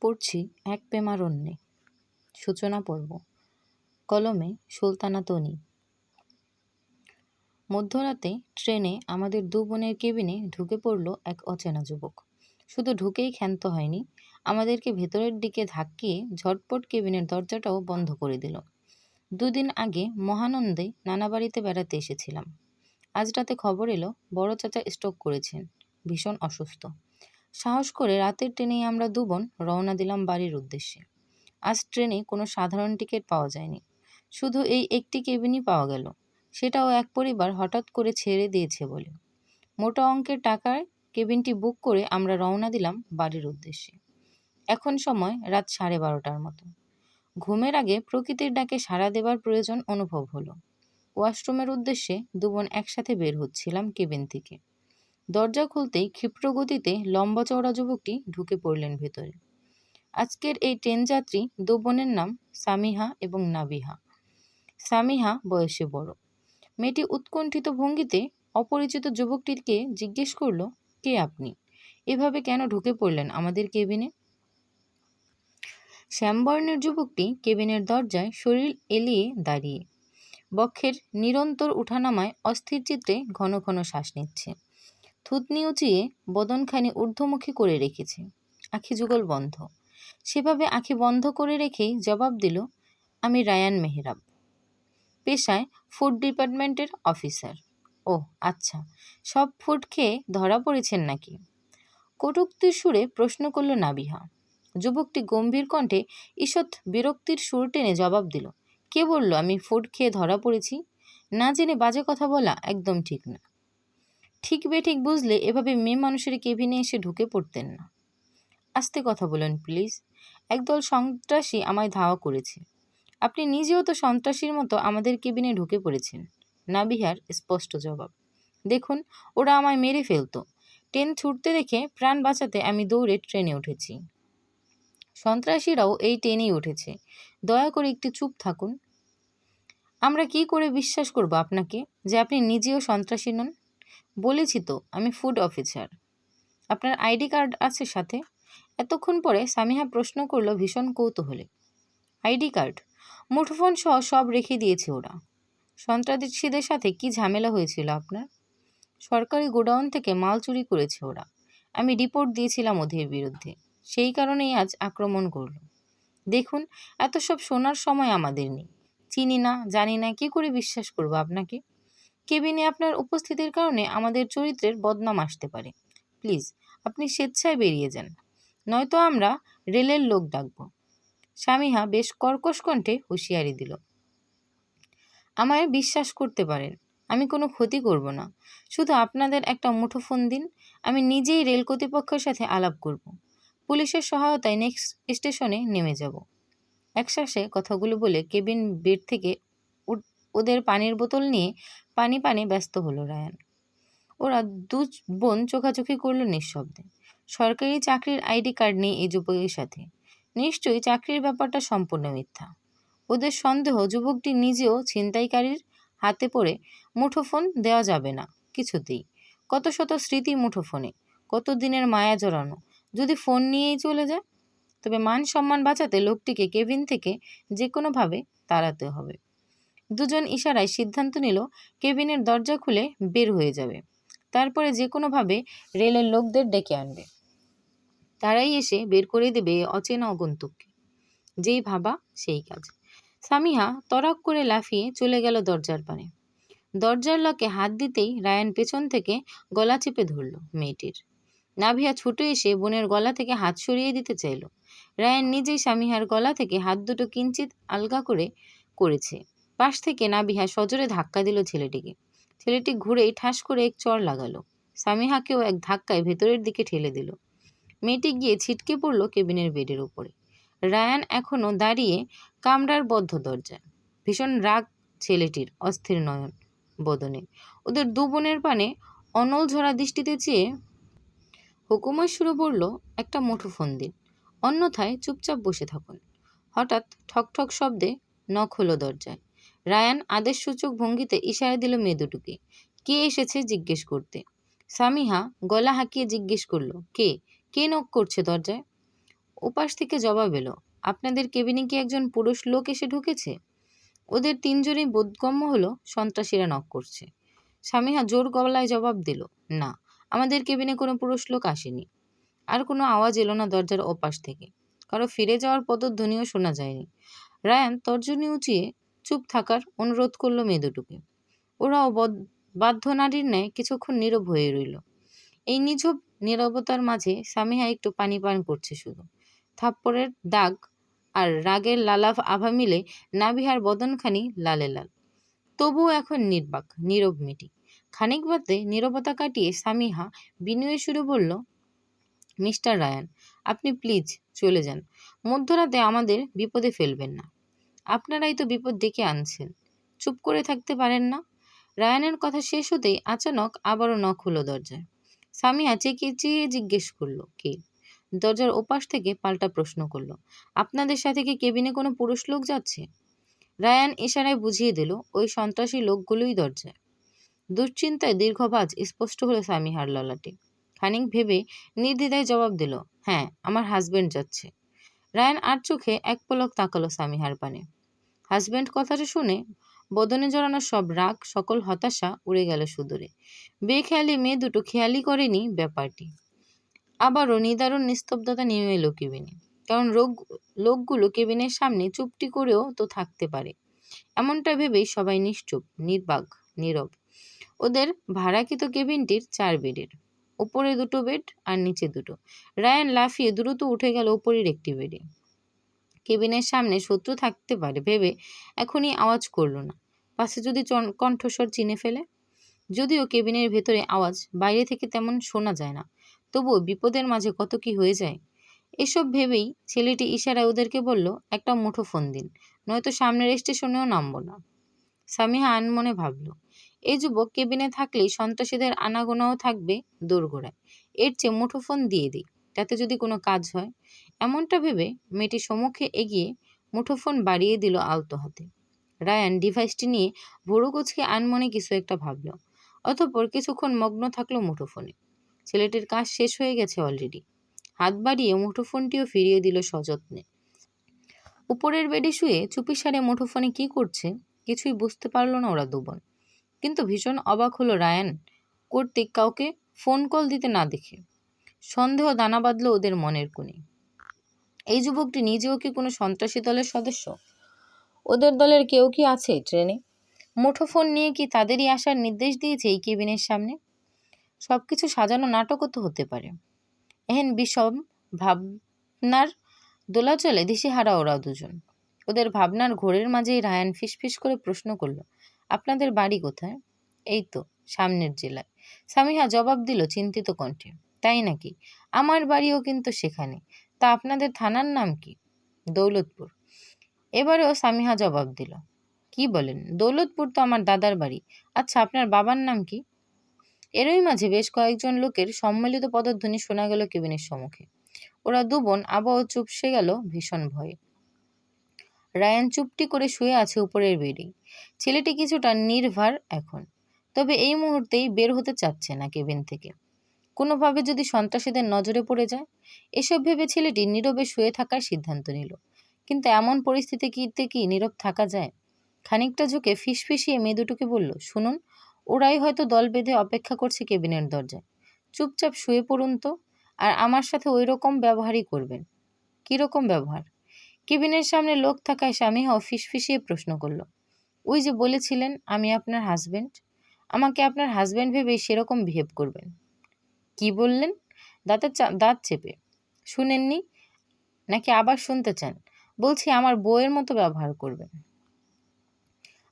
পড়ছি এক প্রেমারণ্যে। সূচনা পর্ব। কলমে সুলতানা তনি। মধ্যরাতে ট্রেনে আমাদের দু বোনের কেবিনে ঢুকে পড়ল এক অচেনা যুবক। শুধু ঢুকেই ক্ষান্ত হয়নি, আমাদেরকে ভেতরের দিকে ধাক্কিয়ে ঝটপট কেবিনের দরজাটাও বন্ধ করে দিল। দুদিন আগে মহানন্দে নানা বাড়িতে বেড়াতে এসেছিলাম। আজ রাতে খবর এলো, বড় চাচা স্ট্রোক করেছেন, ভীষণ অসুস্থ। সাহস করে রাতের ট্রেনেই আমরা দু বোন রওনা দিলাম বাড়ির উদ্দেশ্যে। আজ ট্রেনে কোনো সাধারণ টিকিট পাওয়া যায়নি। শুধু এই একটি কেবিনই পাওয়া গেল। সেটাও এক পরিবার হঠাৎ করে ছেড়ে দিয়েছে বলে। মোটা অঙ্কের টাকায় কেবিনটি বুক করে আমরা রওনা দিলাম বাড়ির উদ্দেশ্যে। এখন সময় রাত সাড়ে বারোটার মতো। ঘুমের আগে প্রকৃতির ডাকে সাড়া দেবার প্রয়োজন অনুভব হলো। ওয়াশরুমের উদ্দেশ্যে দুবোন একসাথে বের হচ্ছিলাম কেবিন থেকে। দরজা খুলতেই ক্ষিপ্র গতিতে লম্বা চওড়া যুবকটি ঢুকে পড়লেন ভেতরে। আজকের এই ট্রেন যাত্রী দু বোনের নাম সামিহা এবং নাবিহা। সামিহা বয়সে বড়। মেয়েটি উৎকণ্ঠিত ভঙ্গিতে অপরিচিত যুবকটিকে জিজ্ঞেস করল, কে আপনি? এভাবে কেন ঢুকে পড়লেন আমাদের কেবিনে? শ্যামবর্ণের যুবকটি কেবিনের দরজায় শরীর এলিয়ে দাঁড়িয়ে, বক্ষের নিরন্তর উঠানামায় অস্থির চিত্রে ঘন ঘন শ্বাস নিচ্ছে। থুতনি উঁচিয়ে বদনখানি ঊর্ধ্বমুখী করে রেখেছে। আখি যুগল বন্ধ। সেভাবে আখি বন্ধ করে রেখেই জবাব দিল, আমি রায়ান মেহরাব। পেশায় ফুড ডিপার্টমেন্টের অফিসার। ও আচ্ছা সব ফুড খেয়ে ধরা পড়েছেন নাকি? কটুক্তির সুরে প্রশ্ন করল নাবিহা। যুবকটি গম্ভীর কণ্ঠে ঈষৎ বিরক্তির সুর টেনে জবাব দিল, কে বলল আমি ফুড খেয়ে ধরা পড়েছি? না জেনে বাজে কথা বলা একদম ঠিক না। ঠিক বেঠিক বুঝলে এভাবে মেয়ে মানুষের কেবিনে এসে ঢুকে পড়তেন না। আস্তে কথা বলেন, প্লিজ। একদল সন্ত্রাসী আমায় ধাওয়া করেছে। আপনি নিজেও তো সন্ত্রাসীর মতো আমাদের কেবিনে ঢুকে পড়েছেন। নাবিহার স্পষ্ট জবাব। দেখুন, ওরা আমায় মেরে ফেলতো। ট্রেন ছুটতে দেখে প্রাণ বাঁচাতে আমি দৌড়ে ট্রেনে উঠেছি। সন্ত্রাসীরাও এই ট্রেনেই উঠেছে। দয়া করে একটু চুপ থাকুন। আমরা কি করে বিশ্বাস করব আপনাকে যে আপনি নিজেও সন্ত্রাসী নন? বলেছি তো, আমি ফুড অফিসার আপনার আইডি কার্ড আছে সাথে? এতক্ষণ পরে সামিহা প্রশ্ন করল ভীষণ কৌতূহলে। ID card? মুঠোফোন সহ সব রেখে দিয়েছে ওরা। সন্ত্রাসীদের সাথে কি ঝামেলা হয়েছিল আপনার? সরকারি গোডাউন থেকে মাল চুরি করেছে ওরা। আমি রিপোর্ট দিয়েছিলাম ওদের বিরুদ্ধে। সেই কারণেই আজ আক্রমণ করল। দেখুন, এত সব শোনার সময় আমাদের নেই। চিনি না, জানি না, কি করে বিশ্বাস করব আপনাকে? কেবিনে আপনার উপস্থিতির কারণে আমাদের চরিত্রের বদনাম আসতে পারে। প্লিজ, আপনি স্বেচ্ছায় বেরিয়ে যান। নয়তো আমরা রেলের লোক ডাকবো। স্বামীহা বেশ কর্কশ কণ্ঠে হুঁশিয়ারি দিল। আমায় বিশ্বাস করতে পারেন, আমি কোনো ক্ষতি করব না। শুধু আপনাদের একটা মুঠোফোন দিন, আমি নিজেই রেল কর্তৃপক্ষের সাথে আলাপ করব। পুলিশের সহায়তায় নেক্সট স্টেশনে নেমে যাব। একশ্বাসে কথাগুলো বলে কেবিন বেড থেকে ওদের পানির বোতল নিয়ে পানি পানে ব্যস্ত হলো রায়ান। ওরা দু বোন চোখাচোখি করল নিঃশব্দে। সরকারি চাকরির আইডি কার্ড নেই এই যুবকের সাথে। নিশ্চয়ই চাকরির ব্যাপারটা সম্পূর্ণ মিথ্যা। ওদের সন্দেহ যুবকটি নিজেও ছিনতাইকারীর হাতে পড়ে মুঠোফোন দেওয়া যাবে না, কিছুতেই। কত শত স্মৃতি মুঠোফোনে, কত দিনের মায়া জড়ানো, যদি ফোন নিয়েই চলে যায়। তবে মান সম্মান বাঁচাতে লোকটিকে কেবিন থেকে যে কোনোভাবে তাড়াতে হবে। দুজন ইশারায় সিদ্ধান্ত নিল, কেবিনের দরজা খুলে বের হয়ে যাবে। তারপরে যে কোনোভাবে রেলের লোকদের ডেকে আনবে। তারাই এসে বের করে দেবে অচেনা অগন্তুককে। যেই ভাবা সেই কাজ। সামিহা তরক করে লাফিয়ে চলে গেল দরজার পানে। দরজার লকে হাত দিতেই রায়ান পেছন থেকে গলা চেপে ধরল মেয়েটির। নাভিয়া ছুটে এসে বোনের গলা থেকে হাত সরিয়ে দিতে চাইল। রায়ান নিজেই স্বামীহার গলা থেকে হাত দুটো কিঞ্চিত আলগা করে করেছে। পাশ থেকে নাবিহা সজোরে ধাক্কা দিল ছেলেটিকে। ছেলেটি ঘুরেই ঠাস করে এক চর লাগালো। সামিহাকেও এক ধাক্কায় ভেতরের দিকে ঠেলে দিল। মেয়েটি গিয়ে ছিটকে পড়ল কেবিনের বেডের উপরে। রায়ান এখনও দাঁড়িয়ে কামরার বদ্ধ দরজায় ভীষণ রাগ ছেলেটির অস্থির নয়ন বদনে। ওদের দু বোনের পানে অনল ঝরা দৃষ্টিতে চেয়ে হুকুমের সুরে বলল একটা মুঠো ফোন দিন। অন্যথায় চুপচাপ বসে থাকুন। হঠাৎ ঠকঠক শব্দে নখ হলো দরজায়। রায়ান আদেশসূচক ভঙ্গিতে ইশারা দিল মেয়ে কে এসেছে জিজ্ঞেস করতে? সামিহা গলা হাঁকিয়ে জিজ্ঞেস করল, কে? কে নক করছে দরজায়? ওপাশ থেকে জবাব এলো, আপনাদের কেবিনে কি একজন পুরুষ লোক এসে ঢুকেছে? ওদের তিনজনই বোধগম্য হলো সন্ত্রাসীরা নক করছে। স্বামীহা জোর গলায় জবাব দিল, না, আমাদের কেবিনে কোনো পুরুষ লোক আসেনি। আর কোনো আওয়াজ এলো না দরজার ওপাশ থেকে। কারও ফিরে যাওয়ার পদধ্বনিও শোনা যায়নি। রায়ান তর্জনী উঁচিয়ে চুপ থাকার অনুরোধ করল মেয়ে দুটোকে ওরাও বাধ্য নারীর ন্যায় কিছুক্ষণ নীরব হয়ে রইল। এই নিঝুপ নীরবতার মাঝে স্বামীহা একটু পানি পান করছে শুধু। থাপ্পড়ের দাগ আর রাগের লালাভ আভা মিলে নাবিহার বদনখানি লালে লাল। তবুও এখন নির্বাক, নীরব মেটি খানিক বাদে নীরবতা কাটিয়ে সামিহা বিনয়ের শুরু বলল, মিস্টার রায়ান, আপনি প্লিজ চলে যান। মধ্যরাতে আমাদের বিপদে ফেলবেন না। আপনারাই তো বিপদ ডেকে আনছেন। চুপ করে থাকতে পারেন না। রায়ানের কথা শেষ হতেই আচানক আবারও নখ হলো দরজায়। সামিয়া চেকে চেয়ে জিজ্ঞেস করল, কে? দরজার ওপাশ থেকে পাল্টা প্রশ্ন করল, আপনাদের সাথে কি কেবিনে কোনো পুরুষ লোক যাচ্ছে? রায়ান ইশারায় বুঝিয়ে দিল, ওই সন্ত্রাসী লোকগুলোই দরজায়। দুশ্চিন্তায় দীর্ঘবাজ স্পষ্ট হলো সামিহার ললাটে। খানিক ভেবে নির্দ্বিধায় জবাব দিল হ্যাঁ আমার হাজবেন্ড যাচ্ছে। রায়ান আর চোখে এক পলক তাকালো সামিহার পানে। হাজবেন্ড কথাটা শুনে বদনে জড়ানো সব রাগ, সকল হতাশা উড়ে গেল সুদূরে। বেখেয়ালি মেয়ে দুটো খেয়ালই করেনি ব্যাপারটি। আবারও নিদারুণ নিস্তব্ধতা নেমে এলো কেবিনে। কারণ রোগ, লোকগুলো কেবিনের সামনে চুপটি করেও তো থাকতে পারে। এমনটা ভেবেই সবাই নিশ্চুপ, নির্বাক, নীরব। ওদের ভাড়াকৃত কেবিনটির চার বেডের। ওপরে দুটো বেড আর নিচে দুটো। রায়ান লাফিয়ে দ্রুত উঠে গেল ওপরের একটি বেডে। কেবিনের সামনে শত্রু থাকতে পারে ভেবে এখনই আওয়াজ করল না। পাশে যদি কণ্ঠস্বর চিনে ফেলে? যদিও কেবিনের ভেতরে আওয়াজ বাইরে থেকে তেমন শোনা যায় না, তবুও বিপদের মাঝে কত কি হয়ে যায়? এসব ভেবেই ছেলেটি ইশারায় ওদেরকে বলল, একটা মুঠো ফোন দিন, নয়তো সামনের স্টেশনেও নামবো না। সামিহা আনমনে ভাবল এই যুবক কেবিনে থাকলেই সন্ত্রাসীদের আনাগোনাও থাকবে দোরগোড়ায়। এর চেয়ে মুঠোফোন দিয়ে দিই, তাতে যদি কোনো কাজ হয়? এমনটা ভেবে মেয়েটি সম্মুখে এগিয়ে মুঠোফোন বাড়িয়ে দিল আলতো হাতে। রায়ান ডিভাইসটি নিয়ে ভোরু কোচকে আনমনে কিছু একটা ভাবল, অতঃপর কিছুক্ষণ মগ্ন থাকল মুঠোফোনে। ছেলেটির কাজ শেষ হয়ে গেছে অলরেডি হাত বাড়িয়ে মুঠোফোনটিও ফিরিয়ে দিল সযত্নে। উপরের বেডে শুয়ে চুপি চুপিসারে মুঠোফোনে কি করছে কিছুই বুঝতে পারল না ওরা দুবন কিন্তু ভীষণ অবাক হলো রায়ান কর্তৃক কাউকে ফোন কল দিতে না দেখে। সন্দেহ দানা বাঁধল ওদের মনের কোণে। এই যুবকটি নিজেও কি কোনো সন্ত্রাসী দলের সদস্য? ওদের দলের কেউ কি আছে ট্রেনে? মুঠোফোন নিয়ে কি তাদেরই আসার নির্দেশ দিয়েছে এই কেবিনের সামনে? সব কিছু সাজানো নাটকও তো হতে পারে। এহেন বিষম ভাবনার দোলাচলে দিশেহারা ওরা দুজন। ওদের ভাবনার ঘোরের মাঝেই রায়ান ফিসফিস করে প্রশ্ন করল, আপনাদের বাড়ি কোথায়? এই তো, সামনের জেলায়। সামিহা জবাব দিল চিন্তিত কণ্ঠে, তাই নাকি? আমার বাড়িও কিন্তু সেখানে। তা আপনাদের থানার নাম কি? দৌলতপুর। এবারেও সামিহা জবাব দিল। কি বলেন? দৌলতপুর তো আমার দাদার বাড়ি। আচ্ছা আপনার বাবার নাম কি? এরই মাঝে বেশ কয়েকজন লোকের সম্মিলিত পদধ্বনি শোনা গেল কেবিনের সম্মুখে। ওরা দুবোন আবহাওয়া চুপসে গেল ভীষণ ভয়ে। রায়ান চুপটি করে শুয়ে আছে উপরের বেডেই ছেলেটি কিছুটা নির্ভার এখন। তবে এই মুহূর্তেই বের হতে চাচ্ছে না কেবিন থেকে। কোনোভাবে যদি সন্ত্রাসীদের নজরে পড়ে যায়, এসব ভেবে ছেলেটি নীরবে শুয়ে থাকার সিদ্ধান্ত নিল। কিন্তু এমন পরিস্থিতি পরিস্থিতিতে কি নীরব থাকা যায়? খানিকটা ঝুঁকে ফিসফিসিয়ে মেয়ে দুটোকে বলল, শুনুন, ওরাই হয়তো দল বেঁধে অপেক্ষা করছে কেবিনের দরজায়। চুপচাপ শুয়ে পড়ুন তো, আর আমার সাথে ওই রকম ব্যবহারই করবেন। কীরকম ব্যবহার? কেবিনের সামনে লোক থাকায় স্বামী স্বামীহাও ফিসফিসিয়ে প্রশ্ন করল, ওই যে বলেছিলেন, আমি আপনার হাজব্যান্ড আমাকে আপনার হাজব্যান্ড ভেবেই সেরকম বিহেভ করবেন। কি বললেন? দাঁতের দাঁত চেপে। শুনেননি? নাকি আবার শুনতে চান? বলছি আমার বউয়ের মতো ব্যবহার করবেন।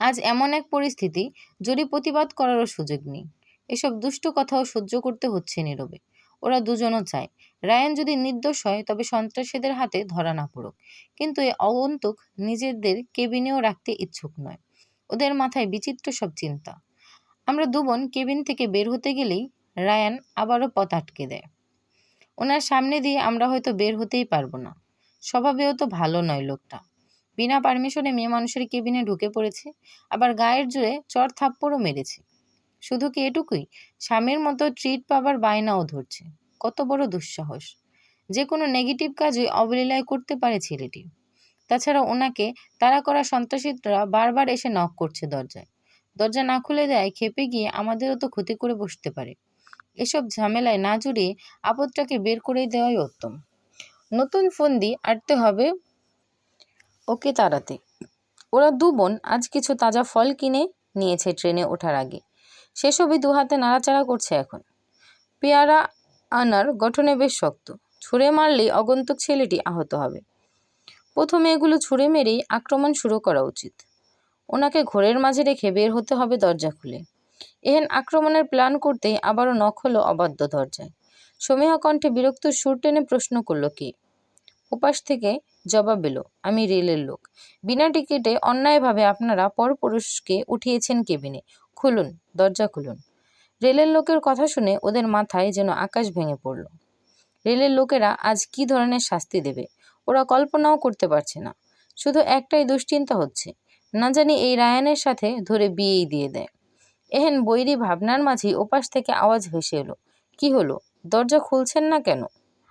আজ এমন এক পরিস্থিতি, যদি প্রতিবাদ করারও সুযোগ নেই। এসব দুষ্ট কথাও সহ্য করতে হচ্ছে নীরবে। ওরা দুজনও চায়। রায়ান যদি নির্দোষ হয়, তবে সন্ত্রাসীদের হাতে ধরা না পড়ুক। কিন্তু এ অগন্তুক নিজেদের কেবিনেও রাখতে ইচ্ছুক নয়। ওদের মাথায় বিচিত্র সব চিন্তা। আমরা দুবোন কেবিন থেকে বের হতে গেলেই রায়ান আবারও পথ আটকে দেয়। ওনার সামনে দিয়ে আমরা হয়তো বের হতেই পারব না। স্বভাবেও তো ভালো নয় লোকটা। বিনা পারমিশনে মেয়ে মানুষের কেবিনে ঢুকে পড়েছে, আবার গায়ের জোরে চর থাপ্পড়ও মেরেছে। শুধু কি এটুকুই? স্বামীর মতো ট্রিট পাবার বায়নাও ধরছে। কত বড় দুঃসাহস। যে কোনো নেগেটিভ কাজই অবলীলায় করতে পারে ছেলেটি। তাছাড়া ওনাকে তাড়া করা সন্ত্রাসীরা বারবার এসে নক করছে দরজায়। দরজা না খুলে দেয়, খেপে গিয়ে আমাদেরও তো ক্ষতি করে বসতে পারে। এসব ঝামেলায় না জড়িয়ে আপদটাকে বের করে দেওয়াই উত্তম। নতুন ফন্দি আটতে হবে ওকে তাড়াতে। ওরা দু বোন, আজ কিছু তাজা ফল কিনে নিয়েছে ট্রেনে ওঠার আগে। সেসবই দু হাতে নাড়াচাড়া করছে এখন। পেয়ারা আনার গঠনে বেশ শক্ত। ছুঁড়ে মারলেই অগন্তুক ছেলেটি আহত হবে। প্রথমে এগুলো ছুঁড়ে মেরেই আক্রমণ শুরু করা উচিত। ওনাকে ঘোরের মাঝে রেখে বের হতে হবে দরজা খুলে। এহেন আক্রমণের প্ল্যান করতেই আবারও নখ হলো অবাধ্য দরজায়। সমীহা কণ্ঠে বিরক্ত সুর টেনে প্রশ্ন করল, কে? ওপাশ থেকে জবাব এলো, আমি রেলের লোক। বিনা টিকিটে অন্যায়ভাবে আপনারা পরপুরুষকে উঠিয়েছেন কেবিনে। খুলুন, দরজা খুলুন। রেলের লোকের কথা শুনে ওদের মাথায় যেন আকাশ ভেঙে পড়ল। রেলের লোকেরা আজ কী ধরনের শাস্তি দেবে? ওরা কল্পনাও করতে পারছে না। শুধু একটাই দুশ্চিন্তা হচ্ছে। না জানি এই রায়ানের সাথে ধরে বিয়েই দিয়ে দেয়। এহেন বৈরী ভাবনার মাঝেই ওপাশ থেকে আওয়াজ ভেসে এলো। কি হলো? দরজা খুলছেন না কেন?